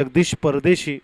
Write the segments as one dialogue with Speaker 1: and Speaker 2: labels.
Speaker 1: जगदीश परदेशी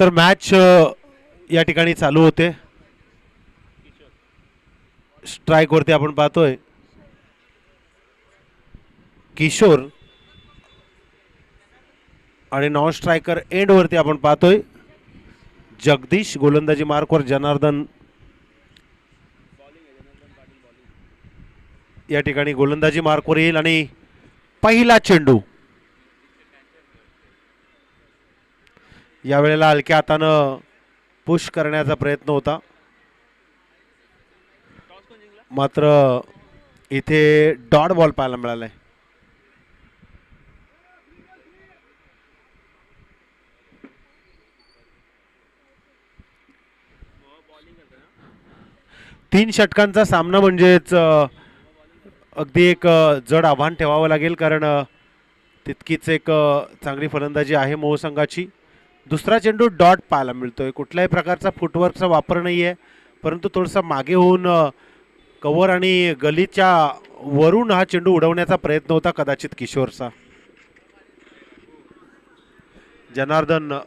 Speaker 1: तर मॅच या ठिकाणी चालू होते. स्ट्राईक वरती आपण पाहतोय. किशोर आणि नॉन स्ट्रायकर एंड वरती आपण पाहतोय. जगदीश गोलंदाजी मार्कवर जनार्दन या ठिकाणी गोलंदाजी मार्कवर येईल आणि पहिला चेंडू. यावेळेला हलक्या हातानं पुश करण्याचा प्रयत्न होता. मात्र इथे डॉट बॉल पाहायला मिळालाय. तीन षटकांचा सामना म्हणजेच अगदी एक जड आव्हान ठेवावं लागेल कारण तितकीच एक चांगली फलंदाजी आहे मोह संघाची दुसरा चेंडू डॉट पाहायला मिळतोय. कुठल्याही प्रकारचा फुटवर्कचा वापर नाही आहे परंतु थोडंसं मागे होऊन कवर कव्हर आणि गलीच्या वरून हा चेंडू उडवण्याचा प्रयत्न होता कदाचित किशोरचा. जनार्दन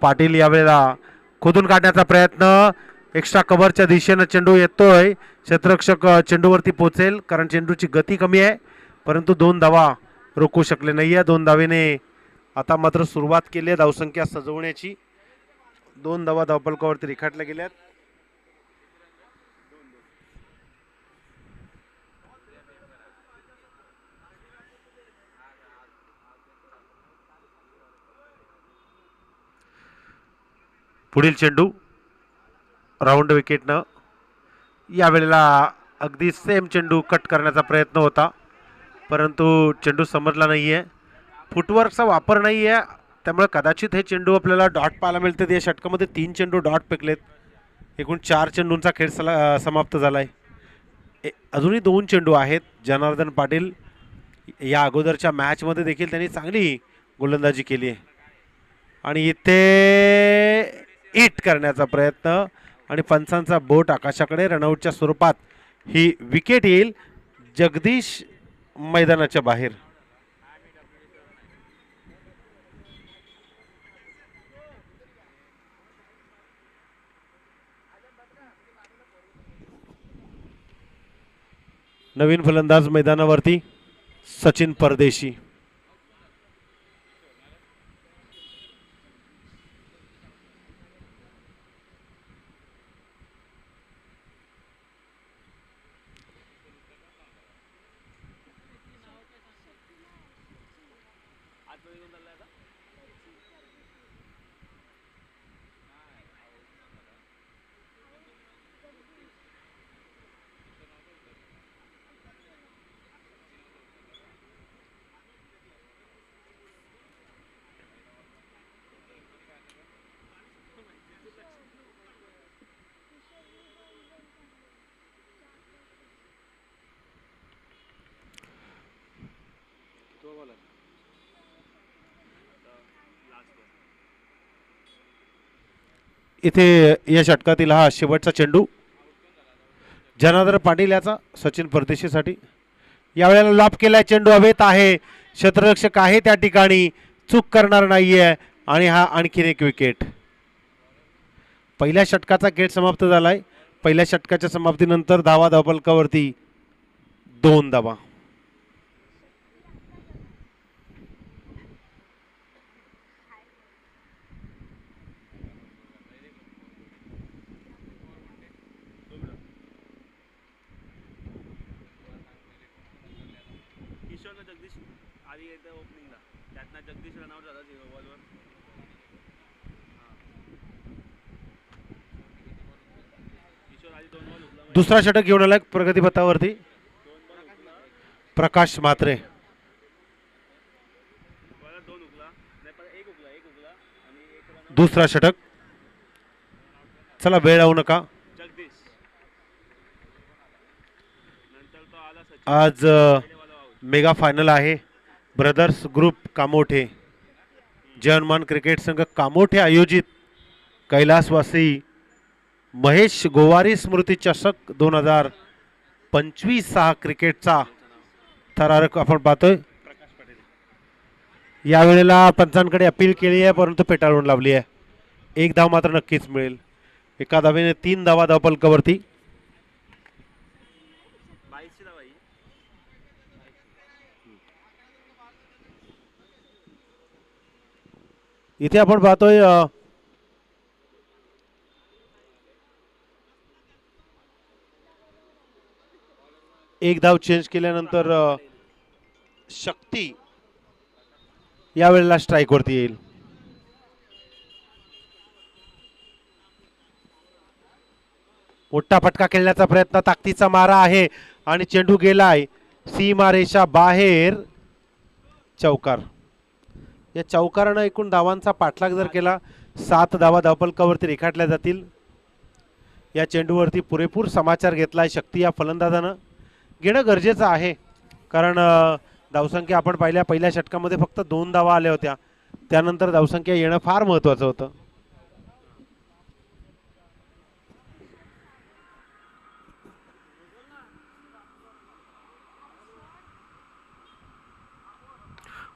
Speaker 1: पाटील यावेळेला खोदून काढण्याचा प्रयत्न एक्स्ट्रा कव्हरच्या दिशेनं चेंडू येतोय. क्षेत्ररक्षक चेंडूवरती पोचेल कारण चेंडूची गती कमी आहे. परंतु दोन धावा रोखू शकले नाही. आहे दोन धावेने आता मात्र सुरुवात केली आहे धावसंख्या सजवण्याची. दोन धावा धावपलकावरती रेखाटल्या गेल्यात. पुढील चेंडू राऊंड विकेटनं यावेळेला अगदी सेम चेंडू कट करण्याचा प्रयत्न होता. परंतु चेंडू समजला नाही आहे फुटवर्कचा वापर नाही आहे त्यामुळे कदाचित हे चेंडू आपल्याला डॉट पाहायला मिळतात या षटकामध्ये तीन चेंडू डॉट पेकलेत. एकूण चार चेंडूंचा खेळ सला समाप्त झाला आहे अजूनही दोन चेंडू आहेत. जनार्दन पाटील या अगोदरच्या मॅचमध्ये देखील त्यांनी चांगली गोलंदाजी केली आहे. आणि इथे इट करण्याचा प्रयत्न आणि पंचांचा बोट आकाशाकडे रनआउटच्या स्वरूपात ही विकेट येईल. जगदीश मैदानाच्या बाहेर. नवीन फलंदाज मैदानावरती सचिन परदेशी. इथे या षटकातील हा शेवटचा चेंडू. जनार्दन पाटील याचा सचिन परदेशीसाठी. यावेळेला लॉप केलाय चेंडू हवेत आहे. क्षेत्ररक्षक आहे त्या ठिकाणी. चूक करणार नाहीये. आणि हा आणखीन एक विकेट पहिल्या षटकाचा गेट समाप्त झालाय. पहिल्या षटकाच्या समाप्तीनंतर धावा धावपलकावरती दोन धावा
Speaker 2: किशोरनं जगदीश आधी एकदा ओपनिंगला त्यातनं जगदीश रनआउट झाला झिरो बॉलवर किशोर आधी दोन बॉल उचला
Speaker 1: दुसरा षटक घेऊन आलाय प्रगतीपथावरती. प्रकाश म्हात्रे. दुसरा षटक. चला वेळ लावू नका. आज मेगा फायनल आहे. Brothers group Kamothe. Jai Hanuman cricket संघ कामोठे आयोजित. कैलासवासी महेश गोवारी स्मृती चषक दोन हजार पंचवीस हा क्रिकेटचा थरारक आपण पाहतोय. यावेळेला पंचांकडे अपील केली आहे परंतु पेटाळून लावली आहे. एक धाव मात्र नक्कीच मिळेल. एका धावेने तीन धावा धावपलकावरती
Speaker 2: धाव आहे
Speaker 1: इथे आपण पाहतोय एक धाव चेंज केल्यानंतर शक्ती यावेळेला स्ट्राईक वरती येईल. मोठा फटका खेळण्याचा प्रयत्न ताकदीचा मारा आहे आणि चेंडू गेलाय. सीमारेषा बाहेर चौकार. या चौकारानं एकूण धावांचा पाठलाग जर केला सात धावा धावपलकावरती रेखाटल्या जातील. या चेंडूवरती पुरेपूर समाचार घेतलाय शक्ती या फलंदाजानं. घेणं गरजेचं आहे. कारण धावसंख्या आपण पाहिल्या पहिल्या षटकामध्ये फक्त दोन धावा आल्या होत्या. त्यानंतर धावसंख्या येणं फार महत्त्वाचं होतं.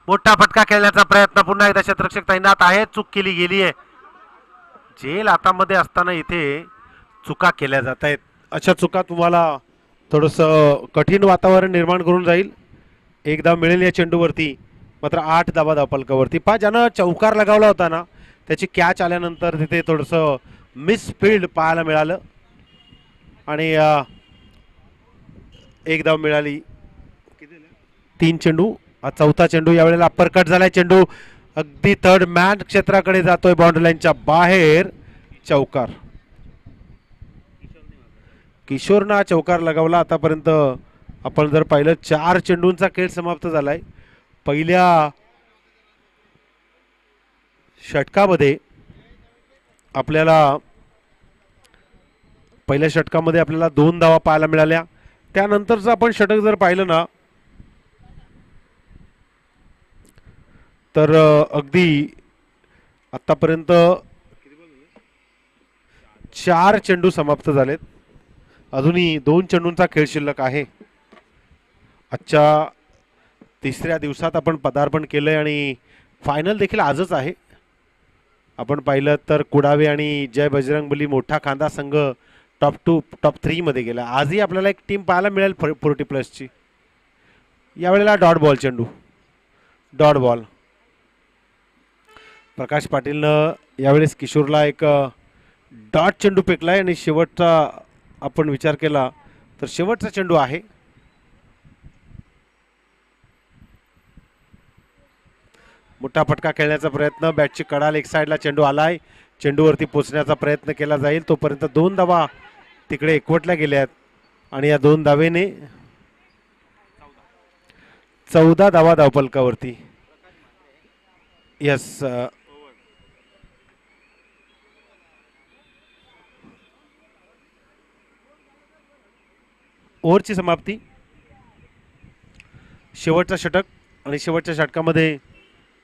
Speaker 1: मोठा फटका खेळण्याचा प्रयत्न. पुन्हा एकदा क्षेत्ररक्षक तैनात आहे. चूक केली गेली आहे. जेल हातामध्ये असताना इथे चुका केल्या जात आहेत. अशा चुका तुम्हाला थोडंसं कठीण वातावरण निर्माण करून जाईल. एक धाव मिळेल या चेंडूवरती मात्र आठ धावा धावपलकावरती पहा ज्यानं चौकार लगावला होता ना त्याची कॅच आल्यानंतर तिथे थोडंसं मिसफिल्ड पाहायला मिळालं. आणि एकदा एक धाव मिळाली तीन चेंडू. चौथा चेंडू यावेळेला अप्परकट झालाय. चेंडू अगदी थर्ड मॅन क्षेत्राकडे जातोय बाउंड्री लाईनच्या बाहेर. चौकार. किशोरनं हा चौकार लगावला. आतापर्यंत आपण जर पाहिलं चार चेंडूंचा खेळ समाप्त झालाय. पहिल्या षटकामध्ये आपल्याला पहिल्या षटकामध्ये आपल्याला दोन धावा पाहायला मिळाल्या. त्यानंतरचं आपण षटक जर पाहिलं ना तर अगदी आतापर्यंत चार चेंडू समाप्त झालेत. अजूनही दोन चेंडूंचा खेळ शिल्लक आहे. आजच्या तिसऱ्या दिवसात आपण पदार्पण केलंय आणि फायनल देखील आजच आहे. आपण पाहिलं तर कुडावे आणि जय बजरंगबली मोठा खांदा संघ टॉप टू टॉप थ्रीमध्ये गेला. आजही आपल्याला एक टीम पाहायला मिळेल फोर्टी प्लसची यावेळेला डॉट बॉल चेंडू. डॉट बॉल प्रकाश पाटीलनं यावेळेस किशोरला एक डॉट चेंडू फेकलाय आणि शेवटचा आपण विचार केला तर शेवटचा चेंडू आहे. मोठा फटका खेळण्याचा प्रयत्न बॅटची कडाल एक साईडला चेंडू आलाय. चेंडूवरती पोचण्याचा प्रयत्न केला जाईल. तोपर्यंत दोन धावा तिकडे एकवटल्या गेल्या आहेत. आणि या दोन धावेने चौदा धावा धावपलकावरती. यस uh, ओव्हरची समाप्ती. शेवटचा षटक आणि शेवटच्या षटकामध्ये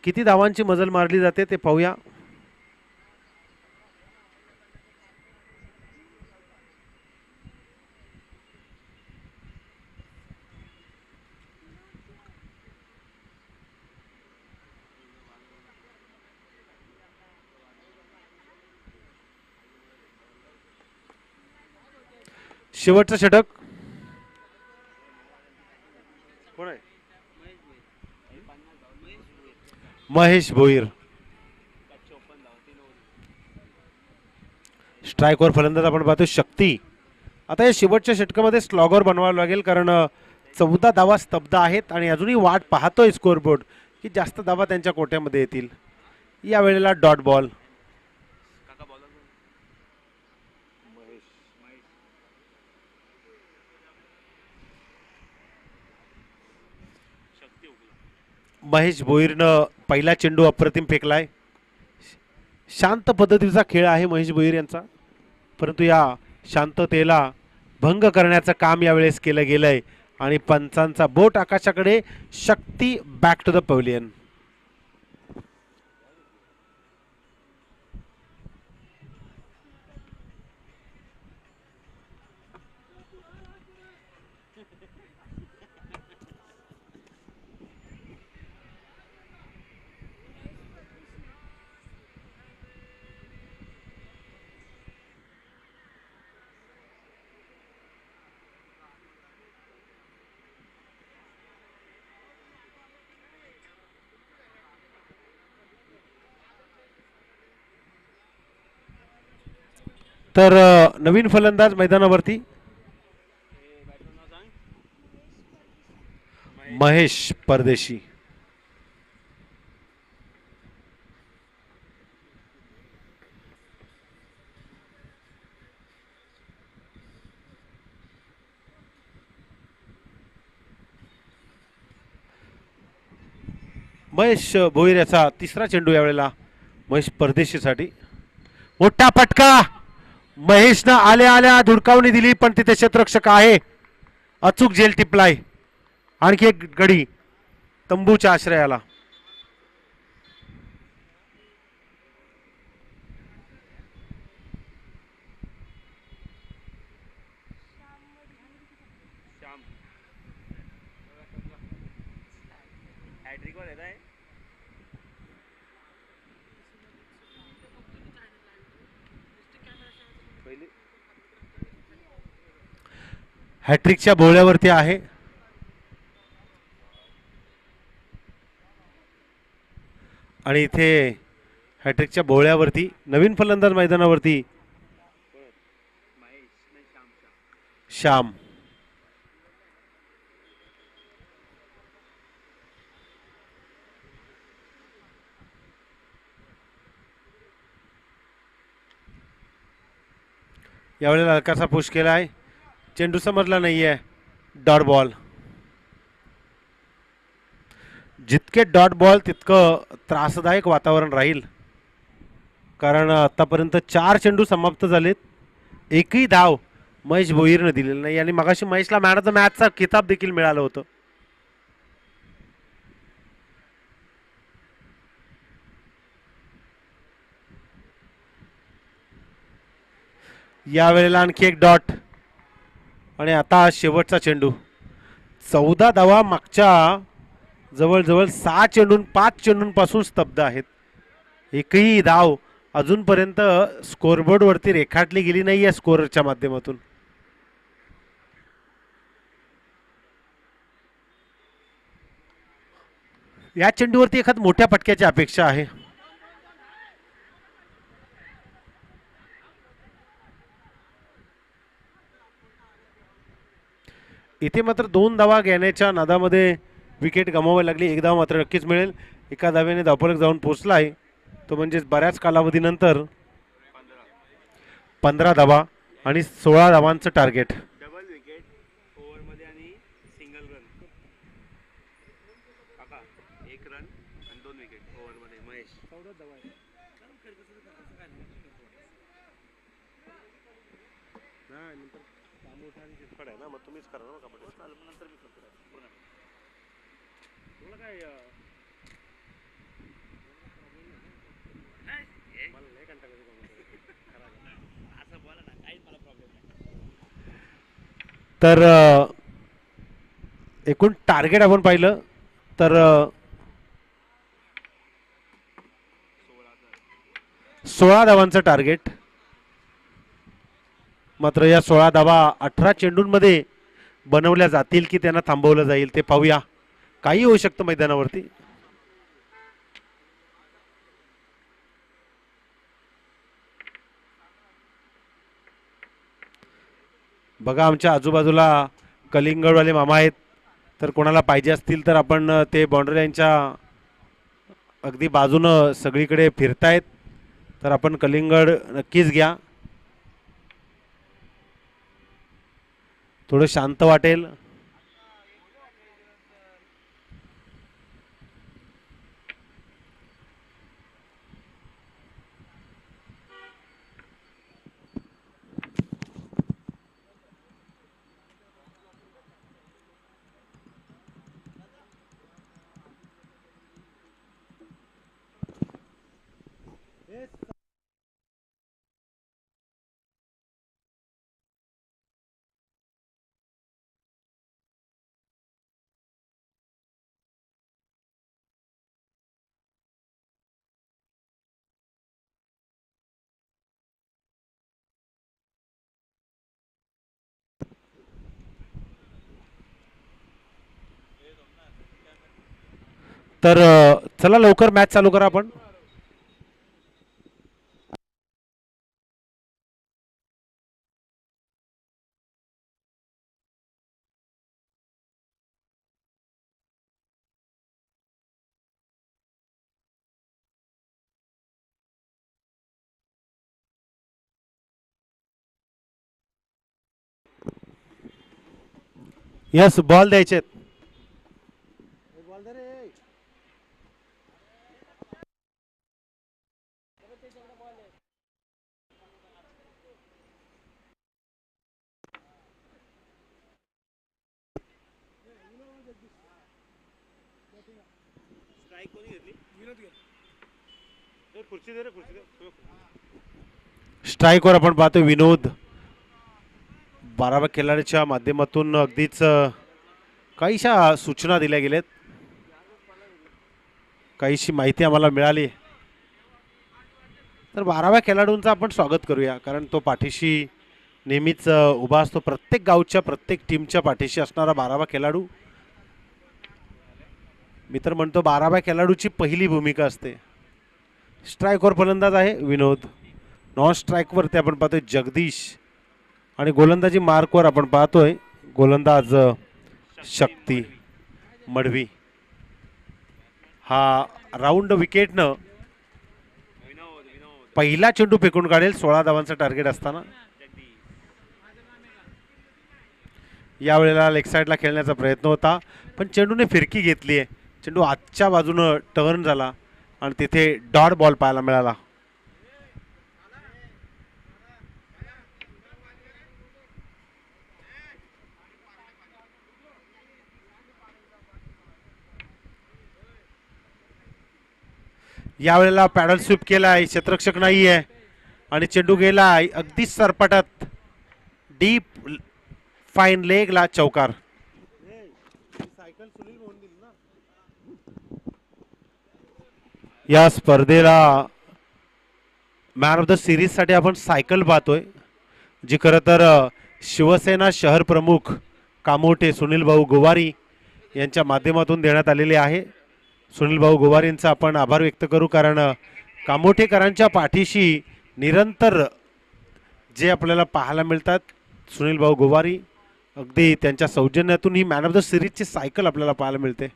Speaker 1: किती धावांची मजल मारली जाते ते पाहूया. शेवटचं षटक. महेश भोईर. स्ट्राईकवर फलंदाज आपण पाहतो शक्ती. आता या शेवटच्या षटकामध्ये स्लॉगर बनवावं लागेल कारण चौदा धावा स्तब्ध आहेत आणि अजूनही वाट पाहतोय स्कोअरबोर्ड की जास्त धावा त्यांच्या कोट्यामध्ये येतील. या वेळेला डॉट बॉल
Speaker 2: काका बॉलर महेश महेश शक्ती उगला
Speaker 1: महेश भोईरनं पहिला चेंडू अप्रतिम फेकलाय. शांत पद्धतीचा खेळ आहे महेश भोईर यांचा. परंतु या शांततेला भंग करण्याचं काम यावेळेस केलं गेलंय. आणि पंचांचा बोट आकाशाकडे Shakti back to the pavilion तर नवीन फलंदाज मैदानावरती. महेश परदेशी. महेश भोईर याचा तिसरा चेंडू यावेळेला. महेश परदेशीसाठी. मोठा फटका! महेशनं आल्या आल्या धुडकावणी दिली पण तिथे क्षेत्ररक्षक आहे. अचूक जेल टिपलाय. आणखी एक गडी तंबूच्या आश्रयाला
Speaker 2: श्याम हॅट्रिकवर येत आहे पहिली
Speaker 1: हॅट्रिकच्या बोहळ्यावरती आहे. आणि इथे हॅट्रिकच्या बोहळ्यावरती नवीन फलंदाज मैदानावरती
Speaker 2: श्याम श्याम
Speaker 1: श्याम यावेळेला हलकासा पुश केला आहे चेंडू समजला नाही आहे डॉट बॉल जितके डॉट बॉल तितकं त्रासदायक वातावरण राहील. कारण आत्तापर्यंत चार चेंडू समाप्त झालेत. एकही धाव महेश भोईरनं दिलेलं नाही. आणि मगाशी महेशला मॅन ऑफ द मॅचचा किताब देखील मिळालं होतं. यावेळेला आणखी एक डॉट. आणि आता शेवटचा चेंडू. चौदा धावा मागच्या जवळजवळ सहा चेंडून पाच चेंडूंपासून स्तब्ध आहेत. एकही धाव अजूनपर्यंत स्कोरबोर्डवरती रेखाटली गेली नाही या स्कोरच्या माध्यमातून. या चेंडूवरती एखाद मोठ्या फटक्याची अपेक्षा आहे. इथे मात्र दोन धावा घेण्याच्या नादामध्ये विकेट गमावावी लागली. एक धाव मात्र नक्कीच मिळेल. एका धाव्याने धावफलक जाऊन पोचला आहे. तो म्हणजेच बऱ्याच कालावधीनंतर
Speaker 2: पंधरा
Speaker 1: पंधरा धावा आणि सोळा धावांचं टार्गेट
Speaker 2: डबल विकेट ओव्हरमध्ये आणि सिंगल रन काका एक रन आणि दोन विकेट ओव्हरमध्ये महेश नंतर मी करतो पूर्ण तुला काय अं, नाही, हे- असं बोला ना काहीच मला प्रॉब्लेम नाही
Speaker 1: तर एकूण टार्गेट आपण पाहिलं तर
Speaker 2: सोळा तर
Speaker 1: सोळा धावांचं टार्गेट मात्र या सोळा धावा अठरा चेंडूंमध्ये बनवल्या जातील की त्यांना थांबवलं जाईल ते पाहूया. काही होऊ शकतं मैदानावरती. बघा आमच्या आजूबाजूला कलिंगडवाले मामा आहेत. तर कोणाला पाहिजे असतील तर आपण ते बाउंड्री लाईनच्या अगदी बाजूनं सगळीकडे फिरतायत. तर आपण कलिंगड नक्कीच घ्या. थोडं शांत वाटेल. तर चला लवकर मॅच चालू करा आपण. यस बॉल द्यायचे आहेत
Speaker 2: स्ट्राईक कोणी घेतली?
Speaker 1: खुर्ची दे रे खुर्ची स्ट्राईकवर आपण पाहतो विनोद. बाराव्या खेळाडूच्या माध्यमातून अगदीच काहीशा सूचना दिल्या गेल्यात. काहीशी माहिती आम्हाला मिळाली. तर बाराव्या खेळाडूंचं आपण स्वागत करूया कारण तो पाठीशी नेहमीच उभा असतो. प्रत्येक गावच्या प्रत्येक टीमच्या पाठीशी असणारा बारावा खेळाडू. मी तर म्हणतो बाराव्या खेळाडूची पहिली भूमिका असते. स्ट्राईकवर फलंदाज आहे विनोद. नॉन स्ट्राईकवरती आपण पाहतोय जगदीश. आणि गोलंदाजी मार्कवर आपण पाहतोय गोलंदाज शक्ती मडवी. हा राऊंड विकेटनं पहिला चेंडू फेकून काढेल सोळा धावांचं टार्गेट असताना. यावेळेला लेग साईडला खेळण्याचा प्रयत्न होता पण चेंडूने फिरकी घेतली आहे चेंडू आजच्या बाजूनं टर्न झाला आणि तिथे डॉट बॉल पाहायला मिळाला. यावेळेला पॅडल स्वीप केलाय क्षेत्रक्षक नाही आहे आणि चेंडू गेलाय अगदी सरपटत. डीप फाईन लेगला चौकार. या स्पर्धेला मॅन ऑफ द सिरीजसाठी आपण सायकल पाहतोय जी खरं तर शिवसेना शहर प्रमुख कामोठे सुनील भाऊ गोवारी यांच्या माध्यमातून देण्यात आलेली आहे. सुनील भाऊ गोवारींचा आपण आभार व्यक्त करू कारण कामोठेकरांच्या पाठीशी निरंतर जे आपल्याला पाहायला मिळतात सुनील भाऊ गोवारी अगदी त्यांच्या सौजन्यातून ही मॅन ऑफ द सिरीजची सायकल आपल्याला पाहायला मिळते.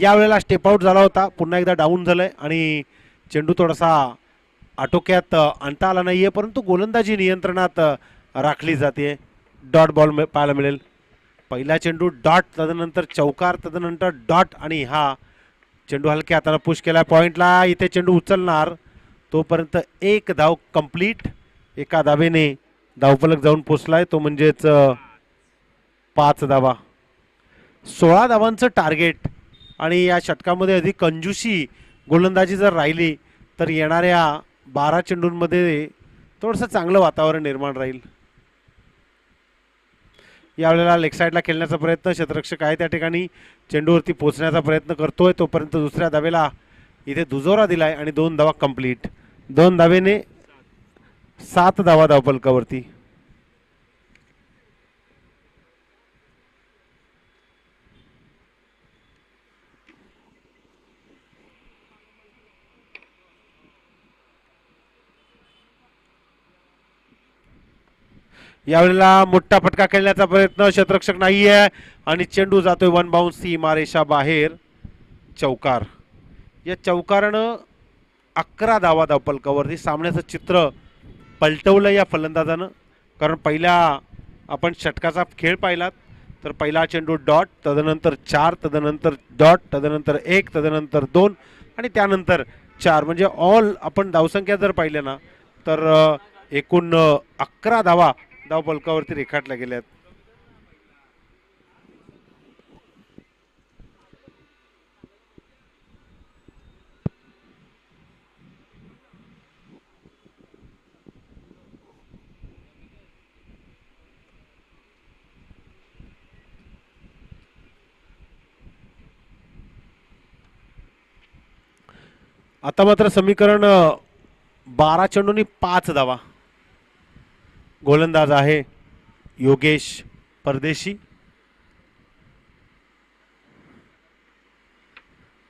Speaker 1: यावेळेला स्टेपआउट झाला होता. पुन्हा एकदा डाऊन झालं आहे आणि चेंडू थोडासा आटोक्यात आणता आला नाही आहे परंतु गोलंदाजी नियंत्रणात राखली जाते. डॉट बॉल मिळ- पाहायला मिळेल. पहिला चेंडू डॉट तदनंतर चौकार तदनंतर डॉट आणि हा चेंडू हलक्या हाताला पुश केला पॉईंटला इथे चेंडू उचलणार. तोपर्यंत एक धाव कंप्लीट एका धावेने धावफलक जाऊन पोचलाय. तो म्हणजेच पाच धावा. सोळा धावांचं टार्गेट आणि या षटकामध्ये अधिक कंजूशी गोलंदाजी जर राहिली तर येणाऱ्या बारा चेंडूंमध्ये थोडंसं चांगलं वातावरण निर्माण राहील. यावेळेला लेग साईडला खेळण्याचा प्रयत्न क्षेत्ररक्षक आहे त्या ठिकाणी चेंडूवरती पोचण्याचा प्रयत्न करतोय तोपर्यंत दुसऱ्या धावेला इथे दुजोरा दिलाय आणि दोन धावा कंप्लीट दोन धावेने सात धावा धावपलकावरती. यावेळेला मोठा फटका खेळण्याचा प्रयत्न शत्रक्षक नाही आहे आणि चेंडू जातोय वन बाउन्स सीमारेषा बाहेर. चौकार. या चौकारानं अकरा धावा धावपलकावरती सामन्याचं चित्र पलटवलं या फलंदाजानं. कारण पहिल्या आपण षटकाचा खेळ पाहिलात. तर पहिला चेंडू डॉट तदनंतर चार तदनंतर डॉट तदनंतर एक तदनंतर दोन आणि त्यानंतर चार. म्हणजे ऑल आपण धावसंख्या जर पाहिल्या ना तर एकूण अकरा धावा धावपलकावरती रेखाटल्या गेल्यात. आता मात्र समीकरण बारा चेंडूंनी पाच धावा. गोलंदाज आहे योगेश परदेशी.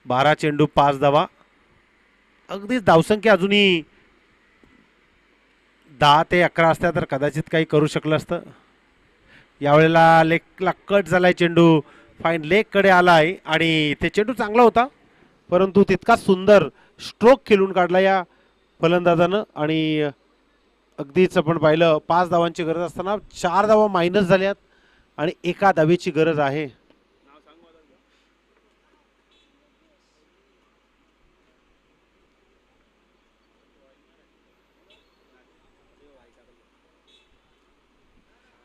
Speaker 1: बारा चेंडू पाच धावा. अगदीच धावसंख्या अजूनही दहा ते अकरा असत्या तर कदाचित काही करू शकलं असतं. यावेळेला लेगला कट झालाय चेंडू. फाईन लेगकडे आलाय आणि ते चेंडू चांगला होता. परंतु तितका सुंदर स्ट्रोक खेळून काढला या फलंदाजानं. आणि अगदीच आपण पाहिलं पाच धावांची गरज असताना चार धावा मायनस झाल्यात आणि एका धावेची गरज आहे.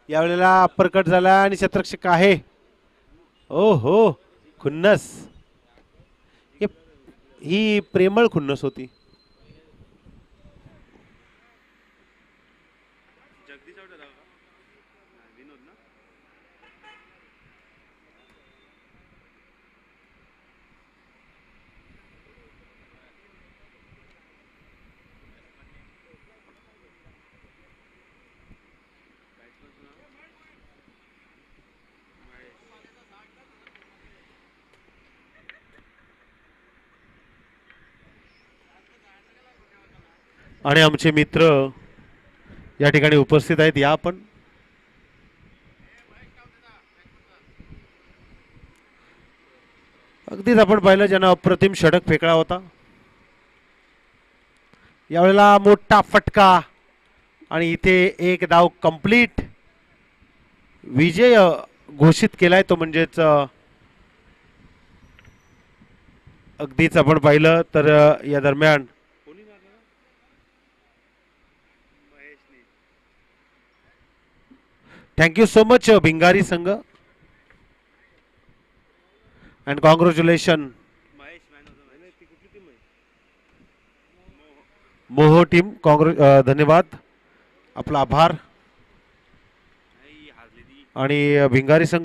Speaker 1: यावेळेला अप्परकट झाला आणि शतरक्षक आहे. ओ हो खुन्नस. हे- ही प्रेमळ खुन्नस होती
Speaker 2: जगदीश आउट झाला का नाही, विनोद ना Batsmanचं नाव? महेश.
Speaker 1: आणि आमचे मित्र या ठिकाणी उपस्थित आहेत. या आपण. अगदीच आपण पाहिलं ज्यानं अप्रतिम षटक फेकळा होता. यावेळेला मोठा फटका आणि इथे एक डाव कंप्लीट विजय घोषित केलाय. तो म्हणजेच अगदीच आपण पाहिलं तर या दरम्यान
Speaker 2: कोणी मारलं ना? महेशने
Speaker 1: थँक्यू सो मच भिंगारी संघ and congratulation
Speaker 2: team
Speaker 1: Moho team Congress धन्यवाद आपला आभार आणि भिंगारी संघ